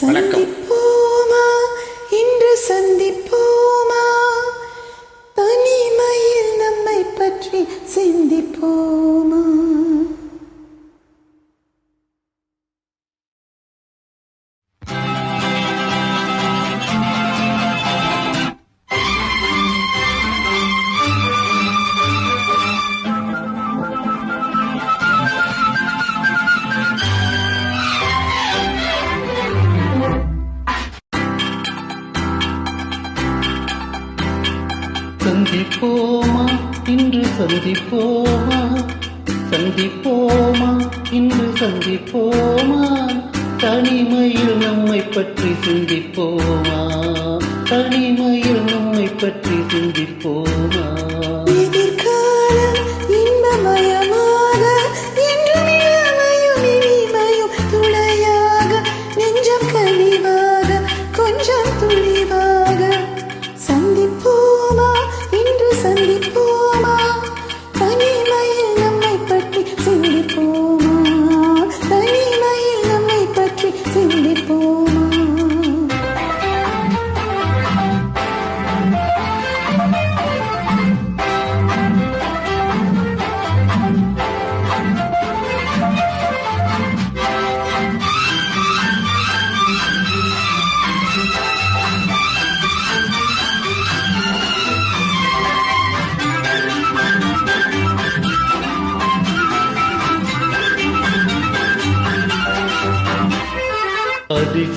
வணக்கம். சந்திப்போமா? இன்று சந்திப்போமா? தனிமையில் நம்மை பற்றி சிந்திப்போமா? சந்திப்போமா? இன்று சந்திப்போமா? சந்திப்போமா? இன்று சந்திப்போமா? தனிமையில் நம்மை பற்றி சிந்திப்போமா? தனிமையில் நம்மை பற்றி சிந்திப்போமா?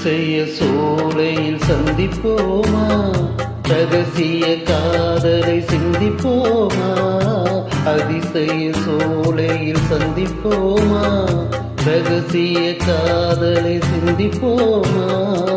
செய்ய சோலையில் சந்திப்போமா? ரகசிய காதலை சிந்திப்போமா? அதிசய சோலையில் சந்திப்போமா? ரகசிய காதலை சிந்திப்போமா?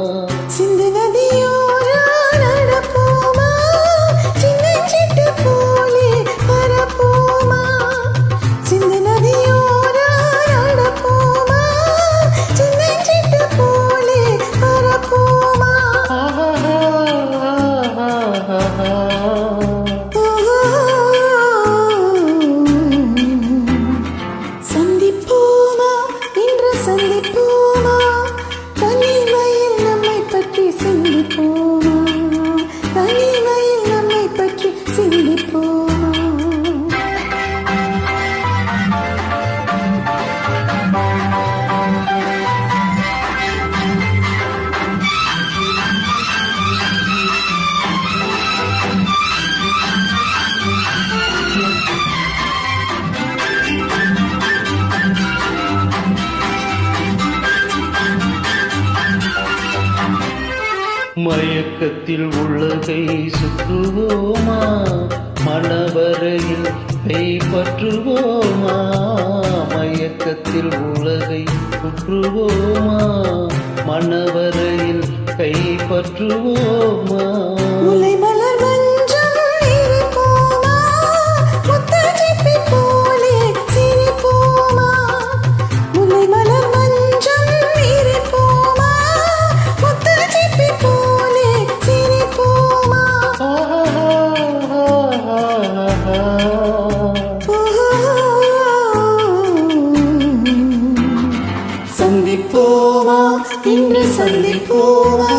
மயக்கத்தில் உள்ளகை சுற்றுவோமா? மணவரையில் பற்றுவோமா? மயக்கத்தில் உலகை சுற்றுவோமா? மணவரையில் கைப்பற்றுவோமா முல்லை போவா என்று சொல்லி போவா